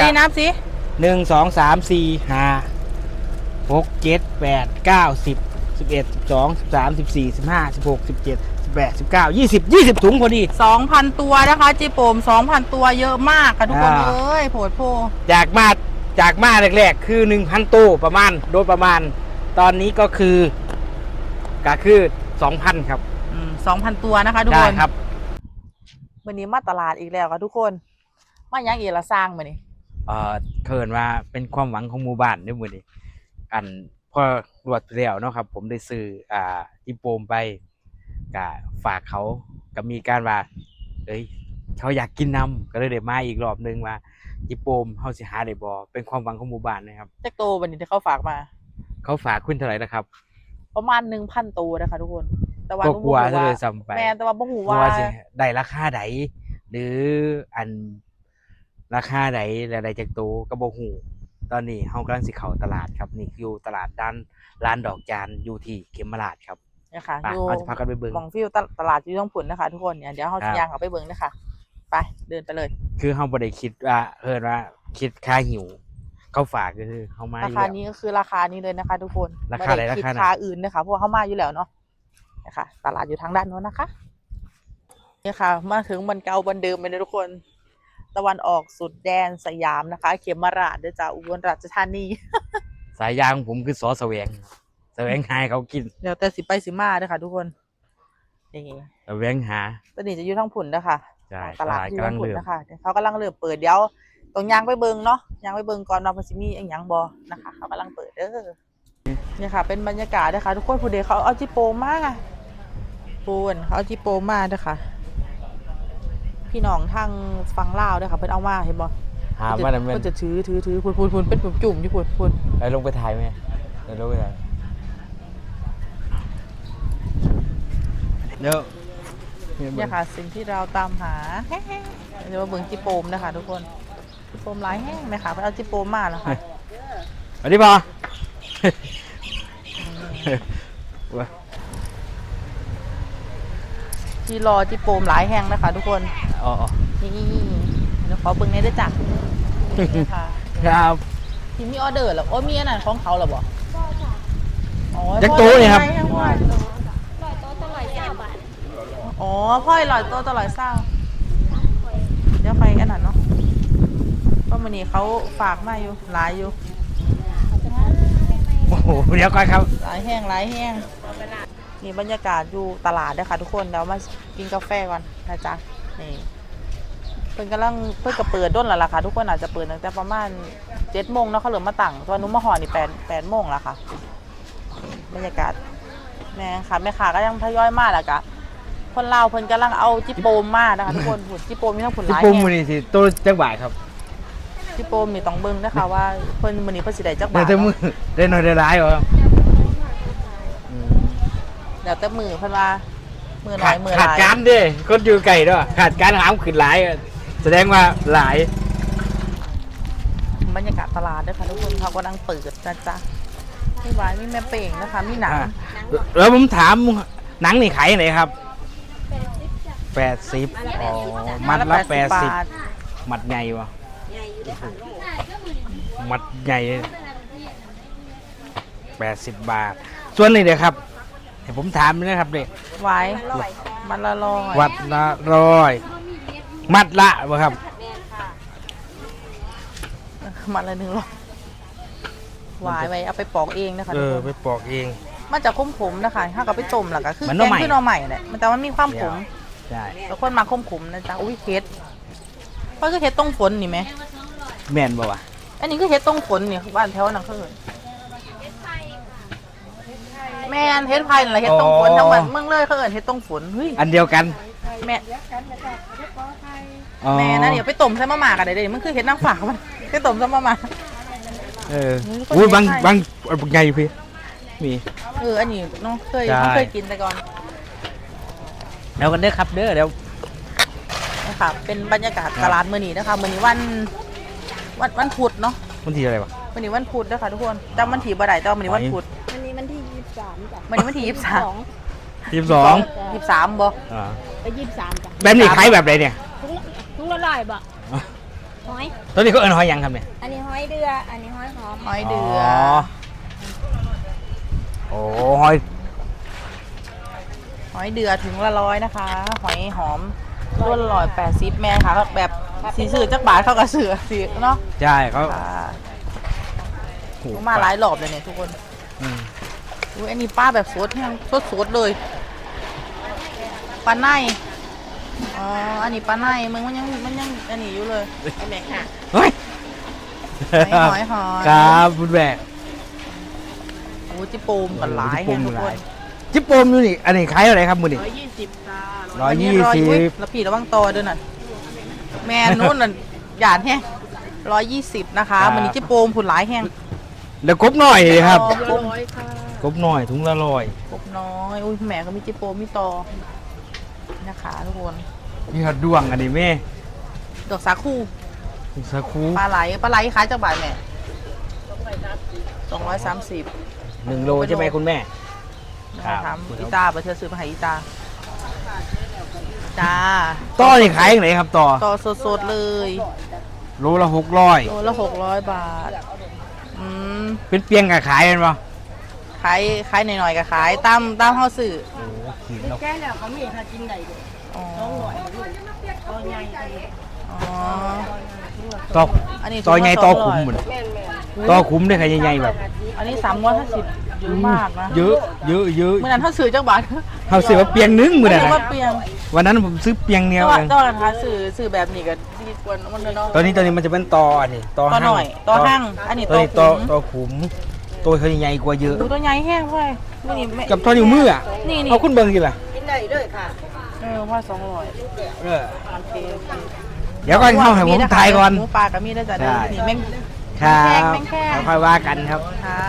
นี่นับสิหนึ่งสองสามสี่ห้าหกเจ็ดแปดเก้าสิบสิบเอ็ดสิบสองสิบสามสิบสี่สิบห้าสิบหกสิบเจ็ดสิบแปดสิบเก้ายี่สิบยี่สิบถุงพอดี2,000ตัวนะคะจีโปม2,000ตัวเยอะมากค่ะทุกคนอ่า เอ้ยโผดโพ จากมาจากมาแรกๆ คือหนึ่งพันตู้ประมาณโดยประมาณ ตอนนี้ก็คือ ก็คือสองพันครับอืม2,000ตัวนะคะทุกได้คนครับ วันนี้มาตลาดอีกแล้วค่ะทุกคน มายังเอละสร้างมานี่ เอ่อเคินว่าเป็นความหวังของหมู่บ้านในมือนี้อันพอรวดแล้วเนาะครับ ผมได้ซื้ออ่าจิโปมไปกะฝากเขาก็มีการว่า เอ้ยเขาอยากกินน้ำก็เลยได้มาอีกรอบนึงว่าจิโปมเฮาสิหาได้บ่เป็นความหวังของหมู่บ้านนะครับ แจ็คโตวันนี้ที่เขาฝากมา เขาฝากคุณเท่าไหร่นะครับ ประมาณ1,000ตัวนะคะทุกคน แต่ว่าก็บ่กลัวฮู้ซะเลยซ้ำไปแม่นแต่ว่าบ่ฮู้ว่าว่าสิได้ราคาใดหรืออัน ราคาใดและใดจากตูก็บ่ฮู้ตอนนี้เฮากำลังสิเข้าตลาดครับ นี่คืออยู่ตลาดด้านร้านดอกจานอยู่ที่เขมราชครับเนี่ยค่ะไปอยู่เราจะพากันไปเบิ่ง มองฟิวตตลาดอยู่ต้องผุนนะคะทุกคนเนี่ยเดี๋ยวเขาครัจะบย่างเอาไปเบิ่งนะคะไปเดินไปเลย คือเฮาบ่ได้คิดว่าเพิ่นว่าคิดค่าหิวเขาฝากก็คือเฮามาราอยู่คาแล้ว นี้ก็คือราคานี้เลยนะคะ ทุกคนราคาไหนม่ด้คิดราคาไหนค่าอื่นนะคะเพราะว่าเขามาอยู่แล้วเนาะนะคะตลาดอยู่ทางด้านโน้นนะคะเนี่ยค่ะ มาถึงบันเก่าบันเดิมไปเลยทุกคน ตะวันออกสุดแดนสยามนะคะ เขมราชเด้วยจ้าอุบลราชธานี สายยางของผมคือสอแสวง แสวงหาให้เขากิน เดี๋ยวแต่สิไปสิมาเด้วยค่ะ ทุกคนนี่แสวงหา ตอนนี้จะอยู่ทั้งผุนนะคะ ใช่ตลาดตลาดที่กำลัทั้งงผุนเริ่มนะคะเดี๋ยวเขากำลังเริ่มเปิดเดี๋ยวตรงยางไปเบิงเนาะยางไปเบิงก่อนว่าเพนสิมีอันหยังบอนะคะ เขากำลังเปิดเด้อเนี่ยค่ะ เป็นบรรยากาศนะคะ ทุกคนผู้เดเขาเอาจิโปมาปูนเขาเอาจิโปมาเด้อค่ะ พี่น้องทางฟังลาวเด้อค่ะเพิ่นเอามาเห็นบ่หามานั่นแม่เพิ่นนจะถือถือถือพูนพูนพูนเป็นจุ่มๆอยู่พูนพูนไปลงไปถ่ายไหมไปลงไปถ่ายเดี๋ยวเนี่ยค่ะสิ่งที่เราตามหาเดี๋ยวมาเบิ่งจิโปมนะคะทุกคนจิโปมหลายแห้งไหมคะเพิ่นเอาจิโปมมาแล้วค่ะสวัสดีปอว้า ที่รอจิโปมหลายแห้งนะคะ ทุกคนอ๋อ นี่เดี๋ยวขอเบิ่งในอยด้วยจ้ะนี่ค่ะครับที่มีออเดอร์เหรอโอ้ยมีอันนั้นของเขาเหรอบ่อ๋อจักรโต๊ะเนี่ยครับพ่อได้ให้ว่าร้อยโต๊ะต้องร้อยเก้าบาทอ๋อพ่อยลอยโตะตลอดเศร้าเดี๋ยวไปอันนั้นเนาะเพราะมันนี้เขาฝากมาอยู่หลายอยู่โอ้โหเดี๋ยวก่อนครับ หลายแห้งหลายแห้ง นี่บรรยากาศอยู่ตลาดด้วยค่ะทุกคนเดี๋ยวมากินกาแฟก่อนนะจ๊ะนี่เพิ่นกำลังเพิ่นก็เปิดด้นแล้วล่ะค่ะทุกคนอาจจะเปิดตั้งแต่ประมาณเจ็ดโมงเนาะเขาเหลือมาตั้งตัวหนุ้มมาห่อนี่แปดแปดโมงแล้วค่ะ บรรยากาศแม่ค่ะแม่ค้าก็ยังทยอยมาแล้วกะคนลาวเพิ่นกำลังเอาจิโปมมานะคะทุกคนผุดจิโปมมีทั้งผลหที่ลายปุ่มแห่มืองนี่สิตัวจังหวะครับจิโปมนี่ต้องเบิ่งนะคะว่าเพิ่นมื้อนี้เพิ่นสิได้จักเดี๋ยบาวทจะมือได้หน่อยได้ร้ายเหรอครับอืม เดี๋ยวแต่มือเพิ่นว่า มือหน่ขาอดยมือหขาดลายการเด้คนอยู่ไก่ด้วยขาดการหามขึ้นหลายอะแสดงว่าหลายบรรยากาศตลาดด้วยค่ะทุกคนเขากำลังเปิดนะจ๊ะมีหวานมีแม่เป่งนะคะมีหนังอะแล้วผมถามหนังนี่ขายไหนครับแปดสิบอ๋อมัดละแปดสิบทมัดใหญ่วะมัดใหญ่แปดสิบบาท ส่วนนี้เดี๋ยวครับให้ ผมถามนะครับเด็กไว้มันละลอยวัดละร้อย มัดละบ่ครับ มันละหนึ่งร้อยหวายไว้เอาไปปอกเองนะคะเอทุกอคนไปปอกเอง มันจะขมขมๆนะคะถ้ากับไปต้มแล้วก็คือมันแกหน่องใหม่ ขึ้นเอาใหม่แหละมันแต่ว่ามีความขมใช่แล้วคนมาขมขมๆนะจ๊ะอุ้ยเฮ็ดเพราะคือเฮ็ดต้องฝนนี่ไหมแม่นบ่วะอันนี้คือเฮ็ดต้องฝนนี่บ้านแถวนั้นเขาเอิ้น แม่นเฮ็ดไผ่นั่นแหละเฮ็ดต้องฝนทั้งมันเมืองเลยเขาเอิ้นเฮ็ดต้องฝนเฮ้ยอันเดียวกันแม่อ๋อแม่นะเดี๋ยวไปต้มใส่มะม่ากันได้เด้มันคือเฮ็ดนางฟ้ามันไปต้มใส่มะม่า เออเฮ้ยก็อุ้ยบางใช่บางบางใหญ่อยู่พี่มี เอออันนี้น้องเคยใช่น้องเคยกินแต่ก่อนเดี๋ยวกันเด้อครับเด้อเดี๋ยวนะคะเป็นบรรยากาศตลาดมื้อนี้นะคะมื้อนี้วันวันวันพุธเนาะมันทีอะไรวะ มื้อนี้วันพุธนะคะทุกคนจำวันที่บ่ได้แต่ว่ามื้อนี้วันพุธวันนี้วันที่ยี่ สิบสามจ้ะวันนี้วันที่ยี่สิบสามสองทีมสองยี่สิบสามบ่อ่าไปยี่สิบสามจ้ะแบบนี้ขายแบบไหนเนี่ย ทุกละทุกละลายบะหอยตัวนี้ก็เอิ้นหอยหยังครับเนี่ยอันนี้หอยเดือ อันนี้หอยหอมหอยเดือโอ้หอยหอยเดือถึงละร้อยนะคะ หอยหอมต้นลอยแปดสิบแม่ค่ะแบบสีสื่อจักบาทเข้ากับเสือสีเนาะใช่เขาค่ะโอ้โมาหลายรอบเลยเนี่ยทุกคน อืม อุ้ยอันนี้ป้าแบบสดแห้งสดสดๆเลยปลาในอ๋ออันนี้ปลาในมึงมันยังมันยังอันนี้อยู่เลยไอ้แม่ค่ะเฮ้ยหอยหอยหอยครับคุณแม่โอ้จิโปมกันหลายโอ้แห้งจิทุกโปมหคลานยจิปโปมอยู่นี่อันนี้ขายเท่าไหร่ครับมือนี่ร้อยยี่สิบจ้าร้อยยี่สิบแล้วพี่ระวังตอด้วยน่ะแม่นู้นน่ะหยาดแห้งร้อยยี่สิบนะคะมันนี้จิโปมผุนหลายแห้งแล้วกบหน่อยเลยครับอ๋อกบ กบหน่อยถุงละร้อยกบน้อยอุ้ยแม่ก็มีจิโปมมีตอนะคะทุกคนมีหัดดวงอันนี้แม่ดอกสาคูสักครูปลาไหลปลาไหลขายจากบาทแม่สองร้อยสามสิบหนึ่งโลใช่ไหมคุณแม่ครับถามอีตาไปเธอซื้อมาให้อีตาจ้าต่อนี่ขายอย่างไรครับต่อต่อสดๆเลยโลละหกร้อยโลละหกร้อยบาทอืมเป็นเปียงกับขายกันปะ ขายขายหน่อยๆก็ขายตามตามเฮาซื้อโอ้ขีดละแก้แล้วเขามีค่ะกินได้เด้อ๋อตัวใหญ่ตัวใหญ่อ๋อต่ออันนี้ต่อใหญ่ถุงละต่อ200ขุมเหมือนแม่นแม่นต่อขุมได้ขายใหญ่ๆแบบอันนี้สามร้อยห้าสิบเยอะมากนะเยอะเยอะเยอะเมื่อนั้นเท่าซื้อจักบาทเขาซื้อมาเปียงนึงมือไม่นะรู้ว่าเปลียงวันนั้นผมซื้อเปียงเดียวแต่ว่าเองตอนนั้นคะซื้อซื้อแบบนี้ก็ดีกว่ามันเนาะตอนนี้ตอนนี้มันจะเป็นต่ออันนี้ต่อต่อห้างหน่อยต่อห้างอันนี้ตอนนี้ต่ต่ออขุมต่อขุม ตัวเขาใหญ่กว่าเยอะ ดูตัวใหญ่แห้งเว้ยมื่อนี้ไม่กับท่อนิ้วมืออะนี่นี่เอาคุณเบิ่งสิล่ะกินได้เลยค่ะเออว่าสองร้อยเออโอเคโอเคเดี๋ยวก่อนเข้าให้ผมถ่ายก่อนหมูปลากับมีได้จ้ะใช่นี่แม่งครับแม่งแม่งแค่แล้วค่อยว่ากันครับค่ะ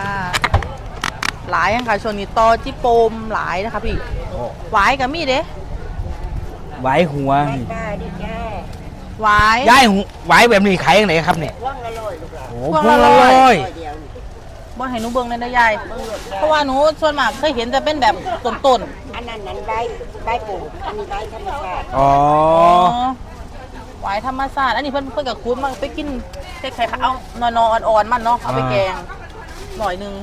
หลายยังค่ะช่วงนี้ต่อจิโปมหลายนะคะพี่โอ้หวายกับมีเด้ไหวหัวป้าดิแก้หวายย้ายหัวไหวแบบนี้ขายยังไงครับเนี่ยว่างละร้อยลูกหลานโอ้พวงพวงละละร้อยร้อยเดียวนี่ บ่ให้หนูเบิ่งเลยนะยาย เพราะว่าหนูส่วนมากเคยเห็นแต่เป็นแบบต้นอันนั้นนั้นได้ได้ปลูกอันนี้ได้ธรรมชาติอ๋อๆหวายธรรมชาติอันนี้เพิ่นเพิ่นกับคุ้มมาไปกินคล้ายๆเอานอนๆอ่อนๆมันเนาะเอาไปแกงหน่อยหนึง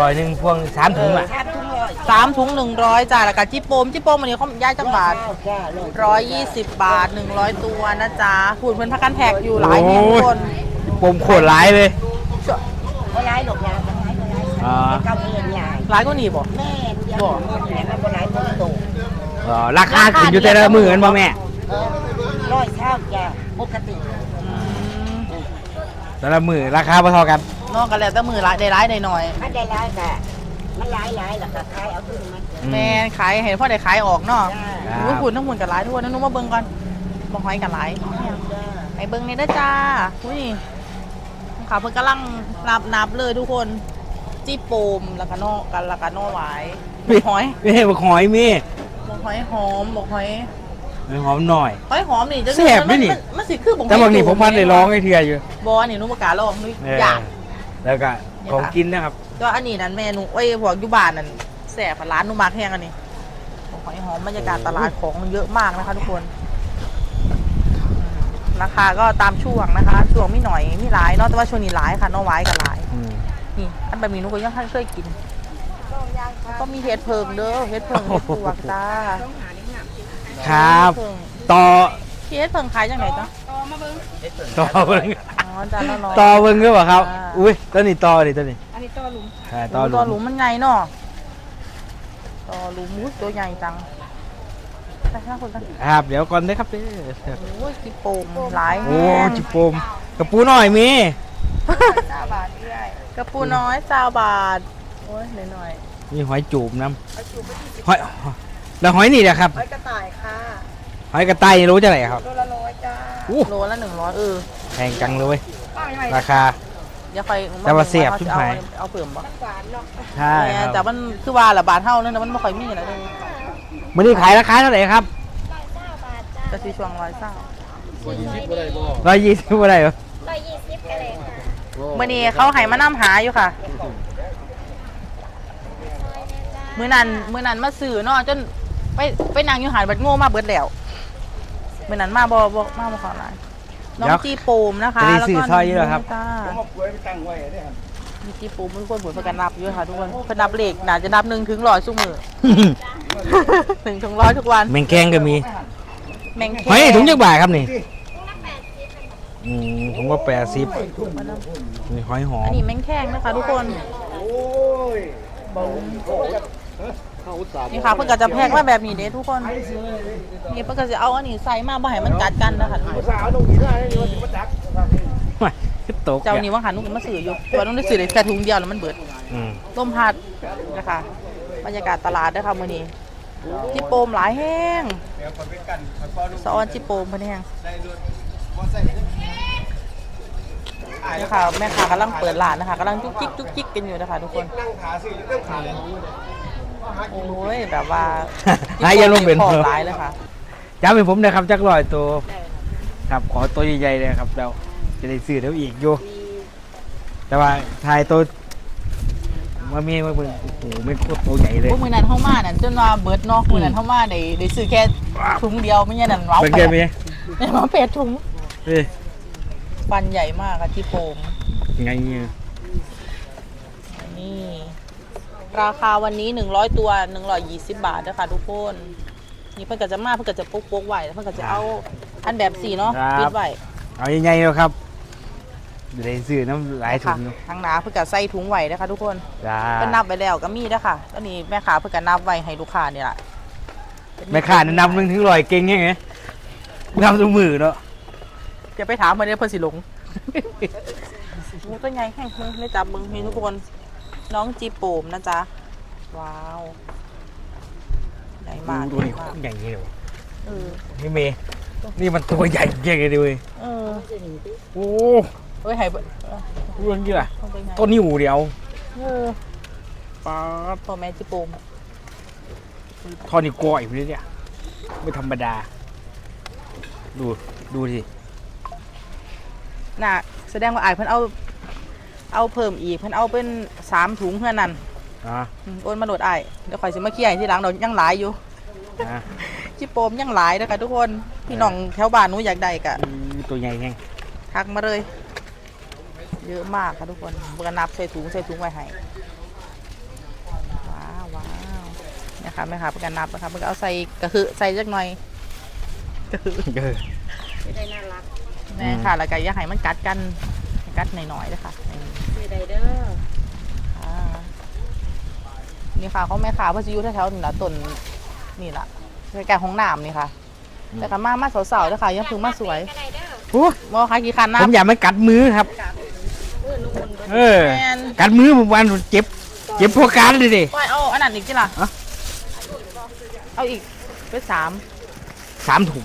ร้อยหนึ่งพวงสามถุงอะ ชาติทุกร้อยสามถุงหนึ่งร้อยจ้าแล้วก็จิโปมจิโปมอันนี้เขาย้ายจังบาท จ้าเลยร้อยยี่สิบบาทหนึ่งร้อยตัวนะจ๊ะพูดเพิ่นพักกันแท็กอยู่หลายที่ทุกคน ปมโคตรร้ายเลย บ่ร้ายหรอกยาบ่ร้ายบ่ร้ายอ่า เก้าเงินใหญ่หลายก็หนีบ่แม่เดียวแต่มันบ่ร้ายบ่โตอ๋อราคาขึ้นอยู่แต่ละมือกันป่แม่เออร้อยเท่าจ้าปกติแต่ละมือราคาพอเท่ากันนอกกันแล้วแต่มือหลายได้หลายได้หน่อยมันได้ร้ายแต่มันร้ายร้ายแล้วก็ขายเอาขึ้นมันอืแม่ขายเห็นพ่อได้ขายออกเนาะครับ อุ้ยคุณทั้งหมดกับหลายทุกคนนะนุ่มมาเบิ่งก่อนบ่หอยกับหลายไอ้เบิ่งนี่ได้อจ้าอุ้ย ขาเพิ่นกำลังนับนับเลยทุกคนจี้โปมแล้วก็นอกกันแล้วก็นอหวายบอกหอยไม่ใช่บอกหอยมีบอกหอยหอมบอกหอยไม่หอมหน่อยหอยหอมนี่จะแซ่บด้วยนี่มัมันสิคือบอกหอยแต่บางนี่ผมพันได้ร้องไอ้เทียอยู่บอนี่หนุ่มประกล้าศลองนุ้ยเอออยากแล้วก็เนี่ยของค่ะกินนะครับก็อันนี้นั่นแม่หนูเอ้ยพวกอยู่บ้านนั่นแสบร้านหนูมากแห้งอันนี้บอกหอยหอมบรรยากาศตลาดของมันเยอะมากนะคะทุกคนอืม ราคาก็ตามช่วงนะคะ ช่วงมีหน่อยมีหลายเนาะแต่ว่าช่วงนี้หลายค่ะเน้องไว้กับหลาย อืมนี่อันแบบนี้หนูก็ยังเคยกินแล้วก็มีเห็ดเพิงเด้อเห็ดเพิงเห็ดปวกจ้าครับเห็ดเพิงต่อพี่เห็ดเพิงขายจังไหนจ๊ะต่อเบิ่งอ๋อจานละร้อย ต่อเบิ่งหรือเปล่าครับ อ่า อุ้ยตัวนี้ต่อดิตัวนี้อันนี้ตัวลุงอ่าต่ต่ออหลุมหลุมมันใหญ่เนาะต่อหลุมอุ๊ยตัวใหญ่จัง ไปข้างคนกันครับเดี๋ยวก่อนได้อครับเด้อโอ้ยจิโปมหลายโอ้แห้งจิโปมกระปูหน่อยมีเก้าบาทเรื่อยกระปูน้อยซาบาทโอ้ยหน่อยมีหอยจูบน้ำหอยแล้วหอยนี่นะครับ ไว้กระต่ายค่ะหอยกระต่ายนี่รู้จะไหนครับตัวละร้อยจ้าอู้ๆโลละหนึ่งร้อยเออแพงจังเลยเว้ยป้ายให้ราคา เดี๋ยวคอยแต่ว่าเสียบขชุดจะไหเอานเอาเผื่อบ่หวานเนาะใช่คแหม่รับแต่มันคือว่าละบาทเท่านั้นนะมันไม่ค่อยมีอะไรเลย มื้อนี้ขายราคาเท่าไหร่ครับจะซีช่วงร้อยเศร้าร้อยยี่สิบบ่ได้เหรอร้อยยี่สิบกันเลยค่ะเมื่อนี้เขาให้มานํหาอยู่ค่ะ มื้อนั้นมื้อนั้นมาซื้อเนาะจนไปไปนั่งอยู่หาดบัดโง่มาเบิดแล้วมื้อนั้นมาบ่บ่มาบ่ขอหลายน้องเดี๋ยวจีโปมนะคะจะได้แล้วซื้อก็ซอยเยอะครับจ้าผมเอากล้วยไปตั้งไว้เนี่ยครับ มีจีโปมทุกคนผลประกันนับอยู่ค่ะทุกคนเพิ่นนับเลขน่าจะนับหนึ่งถึงร้อยชั่วมือ หนึ่งถึงร้อยทุกวันแมงแกงก็มีแมงหอยถุงจักบาทครับนี่อืมถุงว่าแปดสิบนี่หอยหออัมนนี้แมงแข้งนะคะ ทุกคนโอ้ยเขาอุตส่าห์นี่ค่ะเพิ่นก็จะแพ็คมาแบบนี้เด้ทุกคนนี่เพิ่นก็จะเอาอันนี้ใส่มาบ่ให้มันกัดกันนะคะทุกคนอุ ตส่าห์เอาตรงนี้ได้นี่ว่าจะมาจักไม่คือตกเจ้านี้ว่างหันนุ่งมาซื้ออยู่แต่ว่านุ่งได้ซื้อได้แค่ถุงเดียวแล้วมันเบิดอืมลมพัดนะคะบรรยากาศตลาดเด้อค่ะมื้อนี้จิโปมหลายแห้งเดี๋ยวคนไปกันคนปอนุ่มสะออนจิโปมเพิ่นแห้งได้รถมอไซค์นี่ค่ะแม่ค้ากำลังเปิดร้านนะคะกำลังจุกจิกจุกจิกกันอยู่นะคะทุกคนนั่งขาสิอยู่เรื่องขาเลยโอ้ยแบบว่าหายาลงเป็นขอเพิ่งมหลายเลยค่ะย้ำให้ผมนะครับจักรอยตัวครับขอตัวใหญ่ๆเลยครับเรา จะได้ซื้อเดี๋ยวอีกอยู่แต่ว่าทายตัวมามีมาเบิ่งโอ้โหไม่โคตรตัวใหญ่เลยพวกมือนั้นเข้ามานั่นจนว่าเบิร์ดเนอกมือนั้นเข้ามาได้ได้ซื้อแค่ถุงเดียวไม่ใช่นั่นเมาเป็นแปไงดมีเนี่ยเมาเป็ดถุงเอ้ยฟันใหญ่มากอะที่โปมไงเนี่ยนี่ ราคาวันนี้ 100 ตัว 120 บาทนะคะทุกคนนี่เพิ่นก็จะมาเพิ่นก็จะปุ๊กปุ๊กไว้แล้วเพิ่นก็จะเอาอันแบบสีเนาะปิดไว้เอาใหญ่ๆแล้วครับจะ ได้ซื้อน้ำหลายถุค่ะงอยู่ทางหนาเพิ่นก็ใส่ถุงไว้นะคะ ทุกคนจ้าเพิ่นนับไว้แล้วก็มีนะคะตอนนี้แม่ค้าเพิ่นก็นับไว้ให้ลูกค้านี่ล่ะแม่ค้าแนะนำหนึ่งถึงร้อยเก่งยังไงนำตัวมือเนาะจะไปถามเพิ่นเด้อเพิ่นสิหลงหมูตัวใหญ่แห้งมึงได้จับมึงมีทุกคน น้องจีโปมนะจ๊ะ ว้าวใหญ่มากตัวนี้ใหญ่โคมากตรใหญ่เลยว่ะเออนี่เมย์นี่มันตัวใหญ่เก่งเลยดิเว้ยเออโอ้ เฮ้ยไห้เบิ่งเออเรื่องนี้ล่ะเอาไปไงต้นนิ้วเดียวเออปาดพ่อแม่จีโปมท่อนิ้วก้อยไปเลยเนี่ยไม่ธรรมดา ดูดูสิน่ะแสดงว่าอายเพิ่นเอา เอาเพิ่มอีกเพิ่นเอาเป็นสามถุงเพื่อนนั่นอะอืมโอนมาโดดอายเดี๋ยวข่อยสิมาเคลียร์ให้ที่หลังเรายังหลายอยู่ อะจีโปมยังหลายนะคะทุกคน พี่น้องแถวบ้านหนูอยากได้กะอืมตัวใหญ่แห้งทักมาเลย เยอะมากค่ะทุกคนเบอร์นับใส่ถุงใส่ถุงไว้ให้ว้าวว้าวเนี่ยค่ะแม่ค่ะประกันนับนะคะเพื่อเอาใส่กระหือใส่จักหน่อยกระหือเออจะได้น่ารักแม่ค่ะแล้วก็อย่าให้มันกัดกันกัดหน่อยๆเลยค่ะนี่จะได้เด้ออ่านี่ค่ะเขาแม่ค่ะเพื่อจะอยู่แถวๆนี่ละต้นนี่ละใกล้ๆห้องน้ำนี่ค่ะแต่ก็มามาสาวๆเลยค่ะยังเพิ่งมาสวยจะได้เด้อโอ้มอค่ะกี่คันผนับมอยากมันกัดมือครับเออนุ่มน เออ แมนกัดมือผมวันผมเจ็บ เจ็บพวกการเลยดิปล่อยเอาอันนั้นอีกจิล่ะอะ เอาอีกเป็นสามสามถุง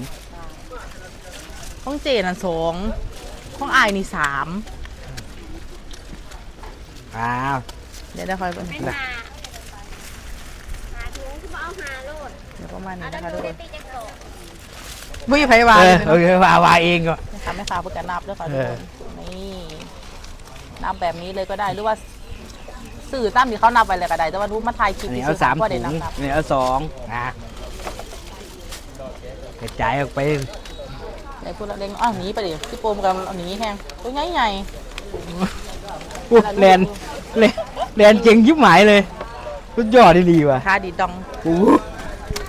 ห้องเจน่ะสองห้องอายนี่สามอ้าวเดี๋ยวได้ค่อยเบิ่งเป็นหาหาถุงคือบ่เอาหาโลดเดี๋ยวประมาณเอานี้แล้วนะคะดูทุกคนได้ตีจักโตวิ่งไผวาเอเลอยโอเคว่าว่าเองก็ นะคะแม่ค้าเพื่อกันนับด้วยค่ะเอทุกอคนนี่ นับแบบนี้เลยก็ได้หรือว่าสื่อตามที่เขานับไปเลยก็ได้แต่ว่ารู้มาถ่ายคลิปอันนี้ที่เอาสุดสามก็ถุได้งนับนับอันนี้เอาสองนะกระจายออกไปไอ้พวกเราเด้งอ้าวหนีไปดิพี่โปมกับเอาหนีแห้งตัวใหญ่ใหญ่โอ้แลนแลนแลนเจ๋งยิบหมายเลยสุดยอดดีๆว่ะคาดีดองโอ้โห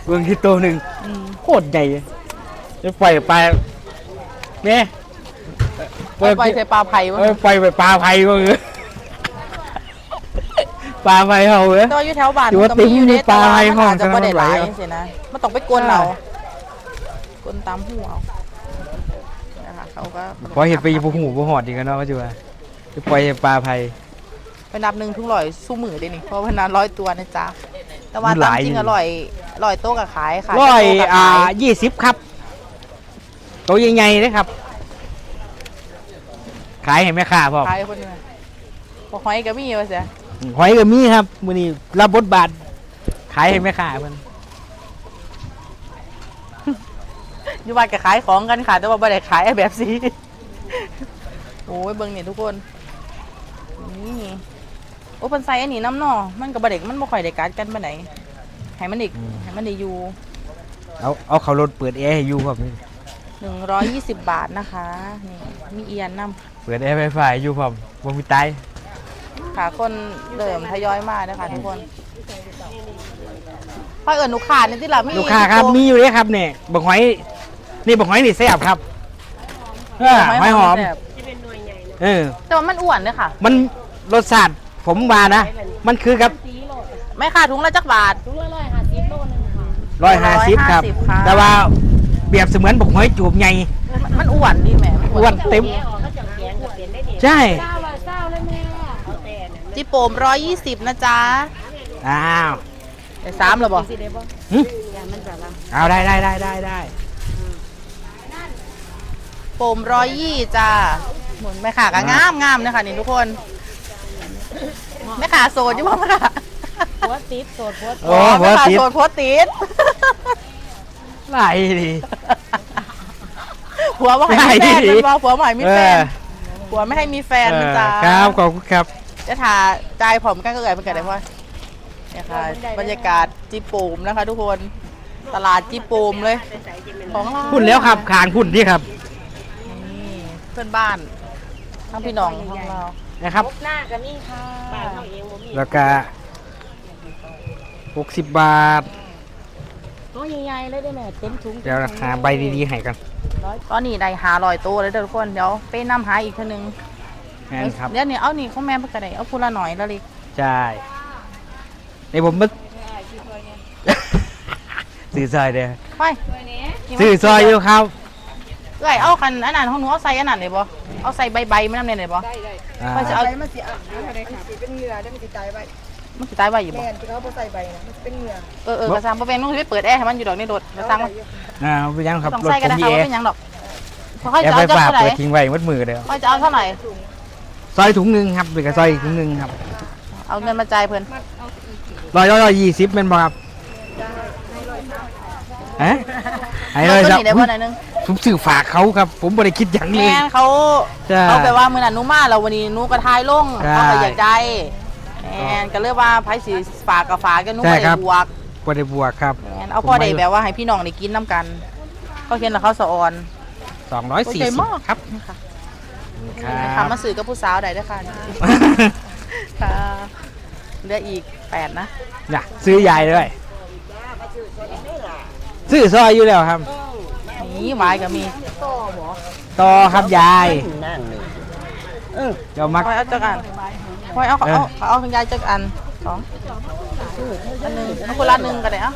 เบื้องที่ตัวหนึ่งอืมโคตรใหญ่จะปล่อยไปเนี่ย ปล่อยปล่อยใส่ปลาไผ่วะเอ้ยปล่อยไปปลาไผ่ก็คือปลาไผ่เขาเหรอแต่ว่าอยู่แถวบ้านอยู่ว่ามันก็มีอยู่ติ๊งมีเด้ปลาแต่ว่าไผ่มันอาจจะห้องบ่ได้หลายสนามไหลสินะมันต้องไปกวนเรากวนตามหูเอานะคะเขาก็ปล่อยเห็ดไปอยังหูบ่หอดดีกันเนาะก็จะว่าจะปล่อยให้ปลาไผ่ไปนับหนึ่งทุกร้อยสู้มือได้นี่เพราะพนันร้อยตัวนะจ๊ะแต่ว่ามันหตามลายจริงอยู่ อร่อยอร่อยโต๊ะกับขายค่ะร้อยโต๊ะกับอ่าขายยี่สิบครับตัวใหญ่ๆเลยครับ ขายให้แม่ค้าพ่อมขายคนเดียวพอหอยก็มีว่าเสียหอยก็มีครับมื้อนี้รับบทบาทขายให้แม่ค้าเพิ่นอยู่บ้านก็ขายของกันค่ะ แต่ว่าไม่ได้ขายแบบสีโอ้ยเบิ่งนี่ทุกคน นี่โอ้เพิ่นใส่อันนี้น้ำหนอมันกับบะเด็กมันบ่ค่อยได้กัดกันปานไหนให้มันอีกให้มันได้อยู่เอาเอาเขารถเปิดแอร์ให้อยู่ครับนี่ หนึ่งร้อยยี่สิบบาทนะคะนี่มีเอียนนำเปิดแอร์ไฟฟ้าอยู่ผมบ่มีตายค่ะคนเริ่มทยอยมานะคะทุกคนพ่อเอิญลูกค้าเนี่ยที่เรามีลูกค้าครับมีอยู่เลยครับเนี่ยบักหอย นี่บักหอยนี่แซ่บครับเออหอยหอม แบบเออ แต่ว่ามันอ้วนเลยค่ะ มันรสชาติผมว่านะ มันคือกับไม่ค่ะถุงละจักบาท ร้อยห้าสิบครับ 150ค่ะ แต่ว่า เปรียบเสมือนบักหอยจูบใหญ่มันมันอ้วนดีแหม่มันอ้วนเต็มเขาจังแกงกับเป็นได้ดีใช่เขาแต่น่ะจิโปมร้อยยี่สิบนะจ๊ะอ้าวเดี๋ยวสามเหรอบอกสิได้บ่หึอย่ามันจะละเอาได้ได้ได้ได้ได้โปมร้อยยี่จ้าหมุนแม่ขาก็งามงามนะคะนี่ทุกคนแม่ขาโซนอยู่ป่ะแม่ขาหัวติดโสดหัวโอ้หัวแม่ขาติดโซนโพสต์ติด ไหลดีหัวว่าให้มีแฟนไหนมันบอกหัวว่าให้มีแฟนเออหัวไม่ให้มีแฟนนะจ๊ะเออครับขอบคุณครับ จะถ่าใจายผมกันก็เกิดมันเกิดอะไรพ่อเนี่ยค่ะบรรยากาศจีปูมนะคะ ทุกคนตลาดจีปูมเลย ของเราพุ่นแล้วครับคางพุ่นที่ครับนี่เพื่อนบ้านทั้งพี่น้องของเรานะครับ หน้าก็มีค่ะบ้านเขาเองบ่มีแล้วก็หกสิบบาท ตัวใหญ่ๆเลยได้แม่เต็มถุงเดี๋ยวหาใบดีๆให้กันตอนนี้ได้หาลอยตัวเลยเด้อทุกคนเดี๋ยวไปนำหาอีกคนนึงแม่นครับเดี๋ยวนี้เอานี่เขาแม่เพื่อกระไดเอาพูละหน่อยแล้วลิใช่ในผมมาซื้อซอยเด้อไปซื้อซอยอยู่ครับเอ้ยเอาคันอันนั้นของหนูเอาใส่อันนั้นเลยบ่เอาใส่ใบใบๆมันนั่นเลยบ่อ่าค่อยจะเอามันสิอะมันสิเป็นเหงื่อได้มันสิตายไป มันสิตายไว้อยู่บ่แม่นที่เขาบ่ใส่ใบนะมันสิเป็นเหงื่อเออเออกระซังบ่เป็นต้องไปเปิดแอร์ให้มันอยู่ดอกนี่โดดกระซังมันอ่าไปยังครับต้องรถใส่ผกันมนะมีคะเอว่าเป็นหยังดอกค่อยแอจะร์ไฟเอาจักฟ้าเท่าไหร่เปิดทิ้งไว้มัดมือเดียวค่อยจะเอาเท่าไหร่ซอยถุงหนึ่งครับหรือกับซอยอีกถุงหนึ่งครับเอาเงินมาจ่ายเพิ่นร้อยร้อยร้อยยี่สิบเป็นบ่ครับฮะไอ้เลยตัวครับนี้ได้บ่หน่อยนึงผมสื่อฝากเขาครับ ผมบริคิดอย่างเลแม่ย นเขาใช่ เขาไปว่ามื้อนั้นหนูมาแล้ววันนี้หนูก็ทายลงใช่เขาก็อยากได้ แม่นก็เลยว่าไผสิฝากก็ฝากกันหนูใช่บ่ครัได้บบวกบริบวกครับแม่นเอาพอได้แบบว่าให้พี่น้องได้กินน้ำกันเขาเห็นแล้วเขาสะออน สองร้อยสี่โอสิเคบมากครับนี่ค่ะครัทำบมาสื่อกับผู้สาวได้เด้วยค่ะค่ะเหลืออีกแปดนะน่ะซื้อยายด้วย ซื้อซอยอยู่แล้วครับ นี่หวายก็มีต่อครับยายนั่งนี่เดี๋ยวมักคอยเอาจักอัน คอยเอาเอาเออเอาเอาของยายจักอันสองอันหนึ่งเอาคนละหนึ่งก็ได้เอะ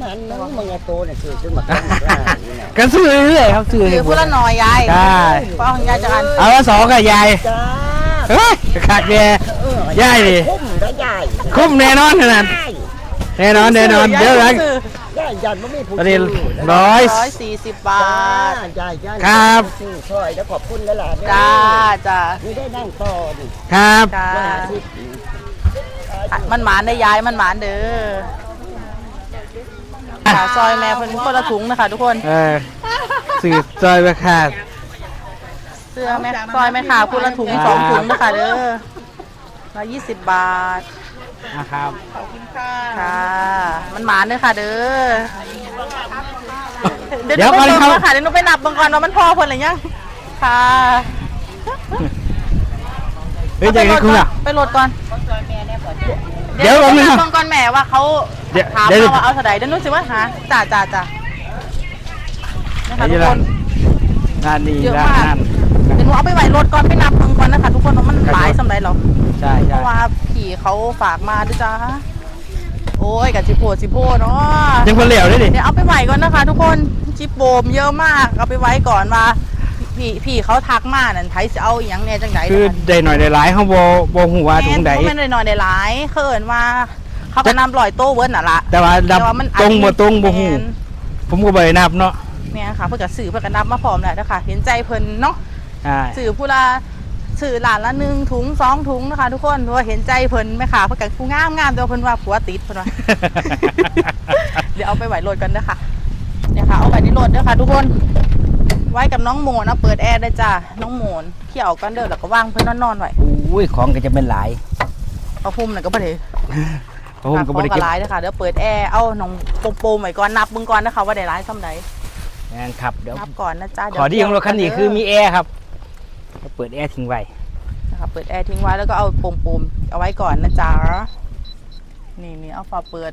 มันน้องมึงไอ้โตเนี่ยคือขึ้นมากันได้นี่นะก็ซื้อเรื่อยๆครับซื้อคือคนละหน่อยยายใช่เพราะเอาของยายจักอันเอาละสองกับยายจ้าเฮ้ยขาดแย่ยายดิคุ้มได้ใหญ่คุ้มแน่นอนขนาดแน่นอนแน่นอนเดี๋ยวหลังซื้อใหญ่ ยันไม่มีผู้ตอนนี้ซื้ร้อย ร้อยสี่สิบบาจ้าทใหญ่ใหญ่ครับ ซื้อช่วยแล้วขอบคุณแล้วล่ะจ้าจ้านี่ได้นั่งต่อนี่ครับ จ้าร้อยห้าสิบมันหมานได้ยายมันหมานเด้อค่ะซอยแม่เพิ่นคนละถุงนะคะ ทุกคน เออสื่อซอยไปขาดเสื้อแม่ซอยแม่ขาคนละถุงสองถุงนะคะเด้อร้อยยี่สิบบาท นะครับค่ะ มันหมานเด้อค่ะเด้อ เดี๋ยวหเดี๋นูยวไปก่อนเบิ่งครับก่อนค่ะเดี๋ยวหนูไปนับเบิ่งก่อนว่ามันพอคนหรือยัง ค่ะเฮ้ยใจกันคุณอะ ไปโหลดก่อนเดี๋ยวหนูผมไปนะนับเบิ่งก่อนแม่ว่าเขาเดี๋ยวถามเดี๋ยว มาว่าเอาเท่าไหร่เดี๋ยวหนูสิว่าหาจ้าจ้าจ้านะคะไอ้ทุยี่กละคนงานดีเยอะละมากงานเดี๋ยวหนูเอาไปไหวรถก่อนไปนับเบิ่งก่อนนะคะทุกคนว่ามันหลายสำหรับเราใช่เพใช่ราะว่า ผีเขาฝากมาด้วยจ้าโอ้ยกับจิโพดจิโพดเนาะยังคนเหลวด้วยดิเดี๋ยวเอาไปไหวก่อนนะคะ ทุกคนจิโปมเยอะมากเอาไปไว้ก่อนว่าผีผีเขาทักมานั่นไผจะเอาอหย่างแน่จังไดคือได้หน่อยได้หลายเขาโบโบหัวาถุงใดแม่นบ่แม่นหน่อยๆได้หลายเขาเอิ้นว่าเขาก็นำลอยโต้เวิร์นน่ะละแต่ว่าดับว่ามันตรงบ่ตรงบ่หูแม่นผมก็บ่ได้นับเนาะแม่นค่ะเพื่อกับสื่อเพื่อกันนับมาพร้อมแล้วนะคะเห็นใจเพิ่นเนาะใช่สื่อผู้ละ สื่อหลานละหนึ่งถุงสองถุงนะคะ ทุกคนเพราะว่าเห็นใจเพิ่นแม่ค่ะเพื่อกันผู้งามงามๆแต่ว่าเพิ่นว่าผัวติดเพิ่นว่า เดี๋ยวเอาไปไหวโหลดกันเด้อค่ะเนี่ยค่ะ เอาไปที่โหลดเด้อค่ะ ทุกคน ไว้กับน้องโมนเอาเปิดแอร์ได้จ้าน้องโมนเขี่ยวกันเด้อแล้วก็วางเพื่อนนอนๆไว้อุ้ยของก็จะเป็นหลายเอาพุ่มน่ะก็บ่ได้เพราะผมก็บ่ได้ค่ะเก็บร้ายเด้อค่ะเดี๋ยวเปิดแอร์ เอาน้องโปมๆไว้ก่อนนับเบิ่งก่อนนะคะว่าได้ร้ายซ้ำใดงานครับเดี๋ยวนับก่อนนะจ๊ะเดี๋ขยวอดีของรถคันนี้คือมีแอร์ครับ เราเปิดแอร์ทิ้งไว้นะคะเปิดแอร์ทิ้งไว้แล้วก็เอาปุ่มๆเอาไว้ก่อนนะจ๊ะนี่นี่เอาฝาเปิด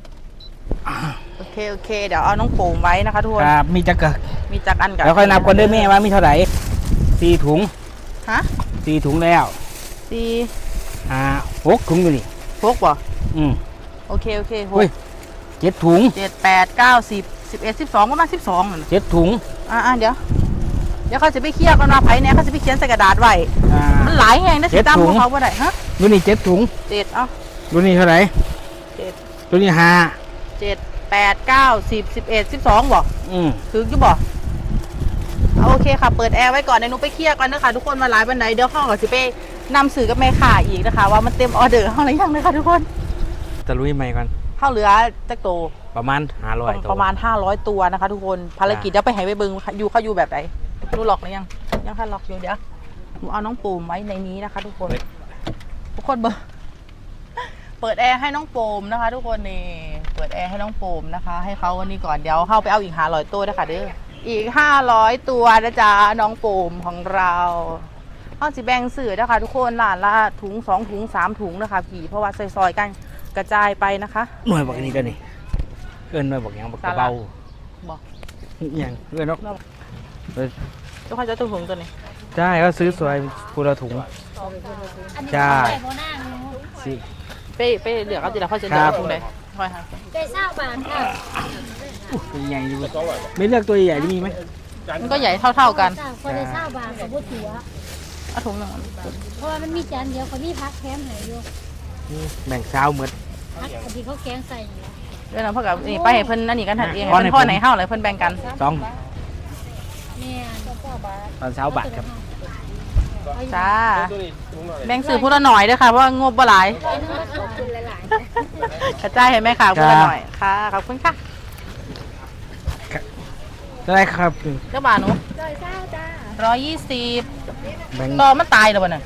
โอเคโอเค เดี๋ยวเอาน้องโป่งไว้นะคะทุกคนครับมีจักรมีจักรอันกับแล้วค่อยนับกันเด้อแม่ว่ามีเท่าไหร่สี่ถุงฮะสี่ถุงแล้วสี่อ่าหกถุงอยู่นี่หกบ่อืมโอเคโอเคหเฮ้ยกเจ็ดถุงเจ็ดแปดเก้าสิบสิบเอ็ดสิบสองประมาณสิบสองนั่นน่ะเจ็ดถุงอ่าเดี๋ยว เดี๋ยวเขาจะไปเคลียร์กันว่าไผเนี่ยเขาจะไปเขียนใส่กระดาษไว้อ่า มันหลายแห่งนะเจ็สิดจำถุของงเขาบ่ได้ฮะดูนี่เจ็ดถุง เจ็ดเอ้าดูนี่เท่าไหร่เจ็ดดูนี่ห้าเจ็ดแปดเก้าสิบสิบเอ็ดสิบสองบ่ อืม ถึงจะบ่เอาโอเคค่ะ เปิดแอร์ไว้ก่อนเดี๋ยวหนูไปเคลียร์ก่อนนะคะทุกคนมาหลายบันไดเดี๋ยวเข้ากับสิไปนำสื่อกับแม่ข่าอีกนะคะ ว่ามันเต็มออเดอร์เท่าไหร่ยังนะคะทุกคนตะลุยใหม่ก่อน เข้าเหลือจักโตประมาณห้าร้อยตัวประมาณ 500 ตัวนะคะ ทุกคนภารกิจเดี๋ยวไปให้ไปเบิงอยู่เขาอยู่แบบไหน รู้หลอกหรือยัง ยังค่ะหลอกอยู่เดี๋ยวหนูเอาน้องปูมไว้ในนี้นะคะ ทุกคน ทุกคนเบอร์เปิดแอร์ให้น้องโปมนะคะ ทุกคนนี่เปิดแอร์ให้น้องโปมนะคะ ให้เขาวันนี้ก่อนเดี๋ยวเข้าไปเอาอีกห้าร้อยตัวนะคะเด้ออีกห้าร้อยตัวนะจ๊ะน้องโปมของเราเอาสิแบ่งสื่อนะคะทุกคนหลานละถุงสองถุงสามถุงนะคะผีเพราะว่าซอยๆกันกระจายไปนะคะหน่วยบอกอันนี้ก็นี่เอิ้นหน่วยบอกหยังบอกกระเบาบอกอหยังเอิ้นเนาะ เออทุกคนจะตุ้ถุงตัวนี้ใช่ก็ซื้อสวยคูละถุงจ้าสิไปไปเหลือเขาจีละเขาจะเหลืครัอบถุงเลยค่อยหาไปเศร้าบานค่ะตัวใหญ่อยู่ไม่เลือกตัวใหญ่ๆมีไหมมันก็ใหญ่เท่า ๆกันเศร้าคนได้เศร้าบานกับบุถือเอาถุงหนึ่งเพราะว่ามันมีจานเดียวเขามีพักแคมใหายอยู่แบ่งเช้าหมดพักอันที่เขาแกงใส่อยู่เดี๋ยวเราพ่อกับนี่ไปให้เพิ่นนั่นนี่กันถัดเองให้อ๋อเพิ่นในพ่อผมไหนเท่าไหนเพิ่นแบ่งกัน สอง แม่เศร้าบานตอนเช้าบาทครับจ้า แบ่งสื่อพูดละหน่อยเด้อค่ะเพราะว่างบบ่หลายไอ้นั่นมันขอบคุณหลายกระจายให้แม่ค่ะพูดละหน่อยค่ะขอบคุณค่ะได้ครับเจ้าบ่าวหนูๆร้อยเศร้าจ้าร้อยยี่สิบแบ่งต่อมันตายแล้วบ่เนี่ย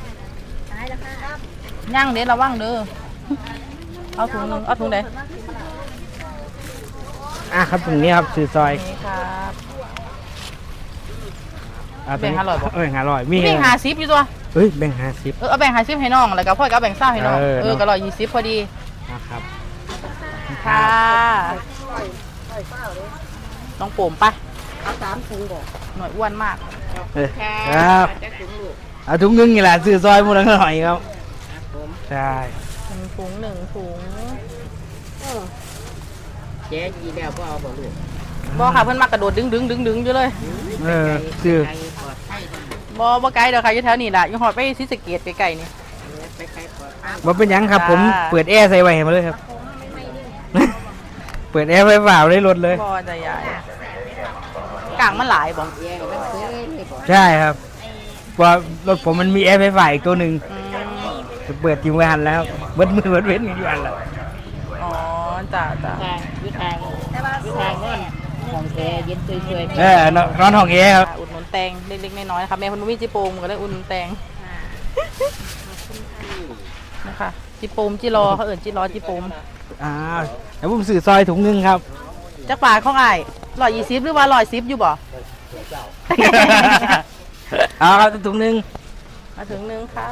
ตายแล้วค่ะย่างเด้ระวังเด้อเอาถุงหนึงเอาถุงไหนอะครับตรงนี้ครับซื้อซอยนี่ครับ อะตรแบ่งห้าร้อยบ่ เอ้ยห้าร้อยมีแบ่งหาซิปอยู่ตัวเฮ้ยแบ่งห้าสิบ เออเอาแบ่งหาซิปให้น้องแล้วก็พ่อก็เอาแบ่งเศร้าให้น้องเออ เออก็ร้อยยี่สิบพอดีนะครับค่ะน้องโป่มปะเอาสามถุงบอกหน่วยอ้วนมาก เออครับเอาถุงนึงนี่แหละซื้อซอยหมูละหน่อยครับใช่หนึ่งถุงหนึ่งถุงเจ๊ยีแล้วก็เอาบ่ลูกบอค่ะเพิ่นมากระโดดดึงดึงดึงดึงอยู่เลย เออซื้อ บอบอไกลเดี๋ยวค่ะอยู่แถวนี้แหละอยู่หอดไปซิสะเกตไกลๆนี่ ไปไก่ปลอดภัยว่าเป็นหยังครับจ้าผมเปิดแอร์ใส่ไว้ให้มาเลยครับ เปิดแอร์ไว้เปล่าได้รถเลยบอจะใหญ่กลางมันหลายบ่แย่มันเคยเลยบ่ใช่ครับเพราะรถผมมันมีแอร์ไฟฟ้าอีกตัวหนึ่งอืมเปิดทิ้งไว้หันแล้วครับเบิดมือเบิดเว้นกันอยู่หันแล้วอ๋อจ้าจ้าทางวิทางวิทางนอนของแท้เย็นสวยๆเออนอนนอนห้องแอร์ครับอุดหนุน แตงเล็กๆน้อยๆนะคะแม่เพิ่นบ่มีจิโปมก็เลยอุดหนุนแตงนะคะจิโปมจิรอเขาเอิ่นจิรอจิโปมอ่าแล้วผมซื้อซอยถุงหนึงครับ จักบาทของอ้ายร้อยยี่สิบหรือว่าร้อยสิบอยู่บ่ เอาครับถุงหนึงมาถึงนึงค่ะ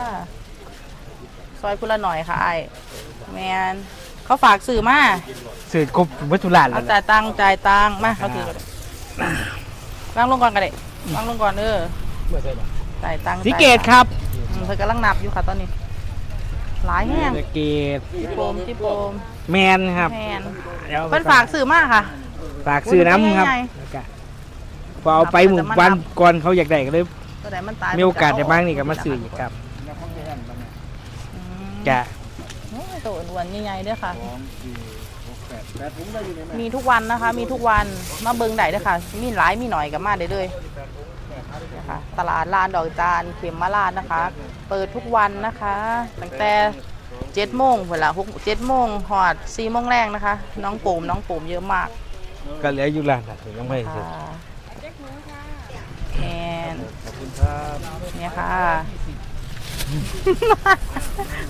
ซอยพุละหน่อยค่ะไอ้ายแมนเขาฝากสื่อมาซื้อครบวัตถุร้านเอาแล้วจ่ายตังค์จ่ายตังค์มาเขาถือกันวางลงก่อนกันเด็วางลงก่อนเออจ่ายตังค์สีเกตครับอืมเธอกำลังนับอยู่ค่ะตอนนี้ หลายแห้งสีเกตจิโปมจิโปมแมนครับแมนดี๋ยวเพิ่นฝากสื่อมาค่ะ ฝากซื้อน้ำครับใหญ่แล้วก็พอเอาไปหมู่บ้านก่อนเขาอยากได้ก็เลย ตัวไหนมันตายมีโอกาสได้บ้างนี่ก็มาซื้ออีกครับอืมจะโอ้ยตัวอ้วนๆใหญ่ๆด้วยค่ะ มีทุกวันนะคะ มีทุกวันมาเบิงได้ด้วยค่ะ มีหลายมีหน่อยกับมาได้เลยนะ คะตลาดลานดอกจานเข็มมาลาดนะคะ เปิดทุกวันนะคะ ตั้งแต่เจ็ดโมงเวลาหกเจ็ดโมงหอดสี่โมงแรงนะคะ น้องโป่มน้องโป่มเยอะมากก็เหลืออยู่ร้านน่ะถึงยังไม่ค่ะเสร็จแมนเนี่ยค่ะ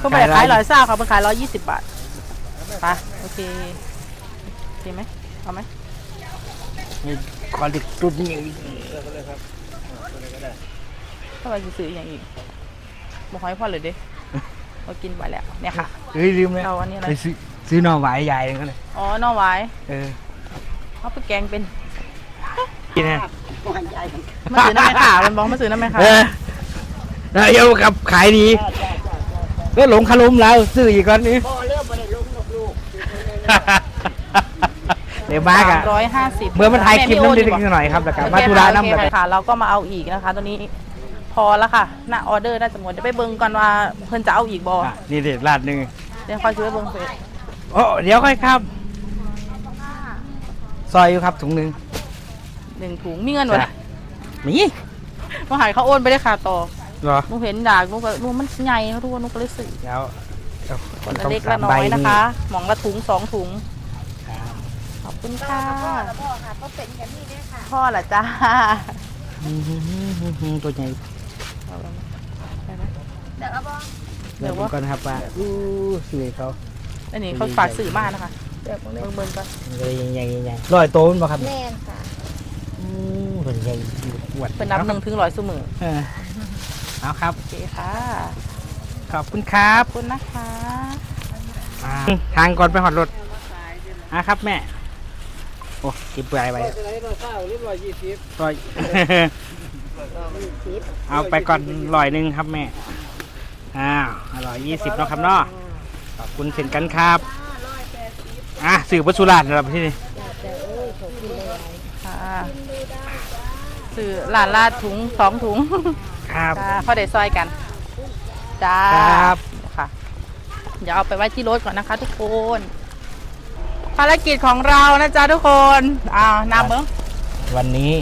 ก็ไปขายร้อยเศร้าค่ะไปขายร้อยยี่สิบบาทไปโอเคโอเคไหมเอาไหมมีขอดิตุดนี่ ถ้าไปซื้ออย่างอีกบอกให้พ่อเลยดิเรากินไปแล้วเนี่ยค่ะ เฮ้ยลืมเลยเราอันนี้อะไร ไปซื้อซื้อหน่อหวายใหญ่เลยก็เลยอ๋อน้องไว้เออเขาไปแกงเป็นกินนะมันใหญ่มันมาซื้อน้ำแม่ค่ะมันบอกมาซื้อน้ำแม่ค่ะเออแล้วเดี๋ยวกับขายดีก็หลงคารุมแล้วซื้ออีกก่อนนี้พ่อเลือกบ่ได้ลงนกลูกเดี๋ยวมากอะร้อยห้าสิบเมื่อมันถ่ายคลิปน้ำนิดหน่อยครับแล้วก็มาธุระน้ำโอแบบเคค่ะเราก็มาเอาอีกนะคะ ตัวนี้พ อแล้วค่ะหน้าออเดอร์น่าจะหมดเดี๋ยวไปเบิ่งก่อนว่าเพิ่นจะเอาอีกบ่อะนี่เด็ดลาดหนึ่งเดี๋ยวค่อยช่วยเบิ่งเฟซโอ้เดี๋ยวค่อยครับซอยอยู่ครับถุงหนึ่งหนึ่งถุงมีเงินวะจ้ะมีมาหายเขาโอนไปได้ค่ะต่อเหรอหนูเห็นอยากหนูก็หนูมันใหญ่เขาทุกคนหนูก็เลยซื้อเดี๋ยวเอาขอละต้องเล็กสาละมน้ใบอยนี่นะคะ หมองละถุงสองถุงครับขอบคุณค่ะพ่อค่ะก็เป็นกันนี่ด้วยค่ะพ่อละจ้า อื้อหือตัวใหญ่ เดี๋ยวเอาบอเดี๋เดี๋ยยววว่า ก่อนนะครับว่าอู้สวยเขาอันนี้เขาฝากสื่อมากนะคะเดี๋ยวเบิ่งเบิ่งก่อนเลยใหญ่ๆใหญ่ๆร้อยโตมันบ่ครับแม่นค่ะอู้ตัวใหญ่อวดเป็นนับหนึ่งถึงร้อยเสมอเออเอาครับ โอเคค่ะขอบคุณครับขอบคุณนะคะอ่าทางก่อนไปหอดรถอะครับแม่ โอ้เก็บเปลือยไว้จะได้ร้อยเก้าหรือร้อยยี่สิบร้อยยี่สิบ เอาไปก่อนร้อยหนึ่งครับแม่ อ้าวอร่อยยี่สิบเนาะครับเนาะขอบคุณเช่นกันครับ อะสื่อปัสุราชนะครับที่นี่ค่ะสื่อหลานลาดถุงสองถุงครับจ้าพ่อได้ซอยกันจ้าครับค่ะ เดี๋ยวเอาไปไว้ที่รถก่อนนะคะ ทุกคน ภารกิจของเรานะจ๊ะทุกคนอ้าวนำเบิ้งวันนี้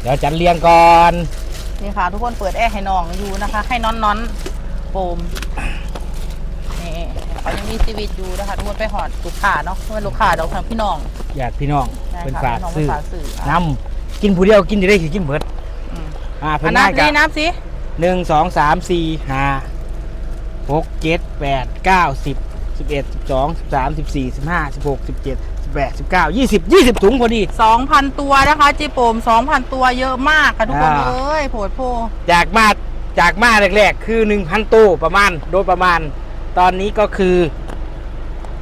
เดี๋ยวจัดเรียงก่อน นี่ค่ะ ทุกคนเปิดแอร์ให้น้องอยู่นะคะ ให้นอนนอนๆโฟมนี่เขายังมีชีวิตอยู่นะคะทุกคนไปหอดลูกค้าเนาะเพื่อนลูกค้าดอกทางพี่น้องญาติพี่น้องได้เป็นค่ะฝากพี่น้องซื้อเป็นฝากสื่ออะน้ำกินผู้เดียวกินได้คือกินเบิดอืมอ่าเพิ่อันนนัได้บกัสินับสิหนึ่งสองสามสี่ห้าหกเจ็ดแปดเก้าสิบสิบเอ็ดสิบสองสิบสามสิบสี่สิบห้าสิบหกสิบเจ็ด สิบแปดสิบเก้ายี่สิบยี่สิบถุงพอดีสองพันตัวนะคะจีโปมสองพันตัวเยอะมากค่ะทุกคนอ่า เอ้ยโผดโพ จากมาจากมาแรกๆ คือหนึ่งพันตู้ประมาณโดยประมาณ ตอนนี้ก็คือ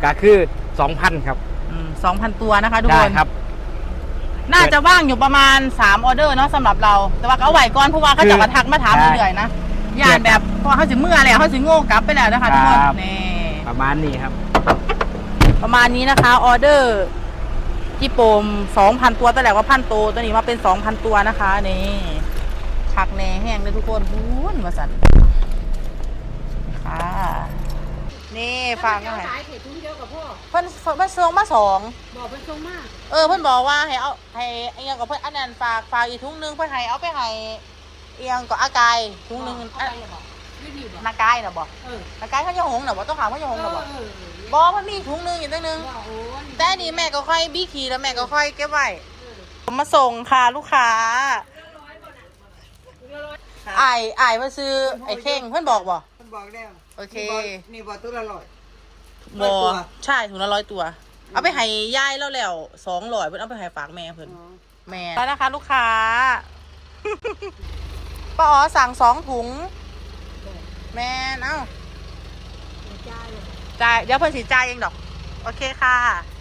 ก็คือสองพันครับสองพันตัวนะคะทุกได้คนครับ น่าจะว่างอยู่ประมาณ 3 ออเดอร์เนาะสำหรับเรา แต่ว่าก็เอาไหวก่อนเพราะว่าเขาจะมาทักมาถามใช่เรื่อยๆนะย่านแบบเพราะว่าเขาจะเมื่อแล้วเขาจะโง่กลับไปแล้วนะคะทุกคนครับ นี่ประมาณนี้ครับ ประมาณนี้นะคะ ออเดอร์จีโปม2,000ตัวแต่แหละว่าพันตัวตัวนี้มาเป็น2,000ตัวนะคะนี่ผักแหน่แห้งเลยทุกคนพูนมาสั่นค่ะ นี่ฟังหน่อยขายเผ็ดทุ่งเดียวกับพ่อเพิ่นเพิ่นซื้อมาสองบอกเป็นทรงมากเออเพื่อนบอกว่าให้เอาให้เอียงกับเพื่อนอันนั้นฝากฝากอีกถุงนึงเพื่อนให้เอาไปให้เอียงกับอากายถุงนึงเอาไปเลยบอกรีวิวบอกนากายน่ะบอกเออนากายเขาจะหงน่ะบอกต้องหาเขาจะหงเอน่ะอบอกเออ บอกมันมีอีกถุงนึงอยู่ตั้งนึง ว่าโอ้ยแต่อันนี้แม่ก็ค่อยบี้ขี่แล้วแม่ก็ค่อยเก็บไว้ผมมาส่งค่ะลูกค้าไอ้ไอ้ายมาซื้อไอ้เข่งเพื่อนบอกบ่มันบอกแล้วโอเคนี่บอกตัวละร้อย บร้อยอตัว ใช่ถุงละร้อยตัว เอาไปให้ยายแล้วแล้วสองร้อยเพื่อนเอาไปให้ฝากแม่เพื่อนแม่แล้วนะคะ ลูกค้า ป้าอ๋อสั่งสองถุง แม่นเอ้า จ่ายเดี๋ยวเพิ่นสิจ่ายเองดอก โอเคค่ะ